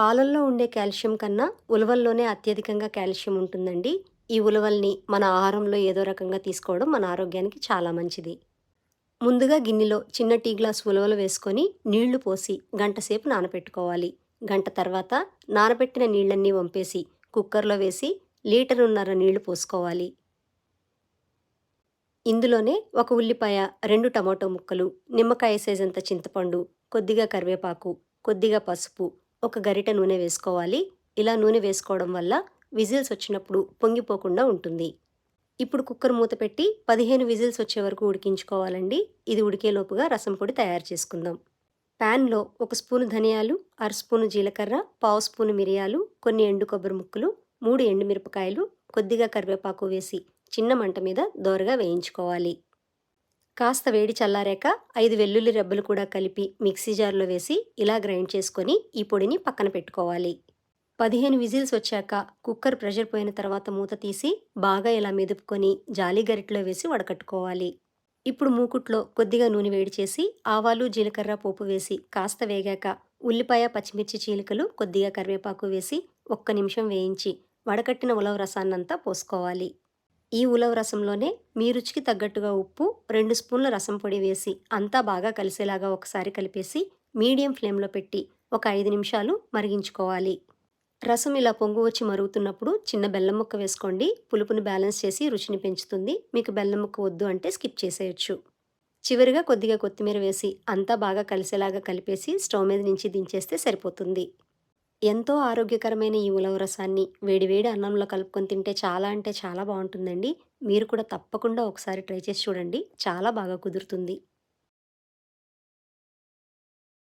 పాలల్లో ఉండే కాల్షియం కన్నా ఉలవల్లోనే అత్యధికంగా కాల్షియం ఉంటుందండి. ఈ ఉలవల్ని మన ఆహారంలో ఏదో రకంగా తీసుకోవడం మన ఆరోగ్యానికి చాలా మంచిది. ముందుగా గిన్నెలో చిన్న టీ గ్లాస్ ఉలవలు వేసుకొని నీళ్ళు పోసి గంటసేపు నానపెట్టుకోవాలి. నానబెట్టుకోవాలి గంట తర్వాత నానబెట్టిన నీళ్ళన్నీ వంపేసి కుక్కర్లో వేసి లీటరున్నర నీళ్ళు పోసుకోవాలి. ఇందులోనే ఒక ఉల్లిపాయ రెండు టమాటో ముక్కలు నిమ్మకాయ సైజంత చింతపండు కొద్దిగా కరివేపాకు కొద్దిగా పసుపు ఒక గరిట నూనె వేసుకోవాలి. ఇలా నూనె వేసుకోవడం వల్ల విజిల్స్ వచ్చినప్పుడు పొంగిపోకుండా ఉంటుంది. ఇప్పుడు కుక్కర్ మూత పెట్టి పదిహేను విజిల్స్ వచ్చే వరకు ఉడికించుకోవాలండి. ఇది ఉడికేలోపుగా రసం పొడి తయారు చేసుకుందాం. ప్యాన్లో ఒక స్పూను ధనియాలు అర స్పూను జీలకర్ర పావు స్పూను మిరియాలు కొన్ని ఎండు కొబ్బరి ముక్కలు మూడు ఎండుమిరపకాయలు కొద్దిగా కరివేపాకు వేసి చిన్న మంట మీద దోరగా వేయించుకోవాలి. కాస్త వేడి చల్లారాక ఐదు వెల్లుల్లి రెబ్బలు కూడా కలిపి మిక్సీ జార్లో వేసి ఇలా గ్రైండ్ చేసుకొని ఈ పొడిని పక్కన పెట్టుకోవాలి. పదిహేను విజిల్స్ వచ్చాక కుక్కర్ ప్రెషర్ పోయిన తర్వాత మూత తీసి బాగా ఇలా మెదుపుకొని జాలి గరిటలో వేసి వడకట్టుకోవాలి. ఇప్పుడు మూకుట్లో కొద్దిగా నూనె వేడి చేసి ఆవాలు జీలకర్ర పోపు వేసి కాస్త వేగాక ఉల్లిపాయ పచ్చిమిర్చి చీలికలు కొద్దిగా కరివేపాకు వేసి ఒక్క నిమిషం వేయించి వడకట్టిన ఉలవ రసాన్నంతా పోసుకోవాలి. ఈ ఉలవ రసంలోనే మీ రుచికి తగ్గట్టుగా ఉప్పు రెండు స్పూన్ల రసం పొడి వేసి అంతా బాగా కలిసేలాగా ఒకసారి కలిపేసి మీడియం ఫ్లేమ్లో పెట్టి ఒక ఐదు నిమిషాలు మరిగించుకోవాలి. రసం ఇలా పొంగు వచ్చి మరుగుతున్నప్పుడు చిన్న బెల్లం ముక్క వేసుకోండి. పులుపుని బ్యాలెన్స్ చేసి రుచిని పెంచుతుంది. మీకు బెల్లం ముక్క వద్దు అంటే స్కిప్ చేసేయచ్చు. చివరిగా కొద్దిగా కొత్తిమీర వేసి అంతా బాగా కలిసేలాగా కలిపేసి స్టవ్ మీద నుంచి దించేస్తే సరిపోతుంది. ఎంతో ఆరోగ్యకరమైన ఈ ఉలవ రసాన్ని వేడివేడి అన్నంలో కలుపుకొని తింటే చాలా అంటే చాలా బాగుంటుందండి. మీరు కూడా తప్పకుండా ఒకసారి ట్రై చేసి చూడండి. చాలా బాగా కుదురుతుంది.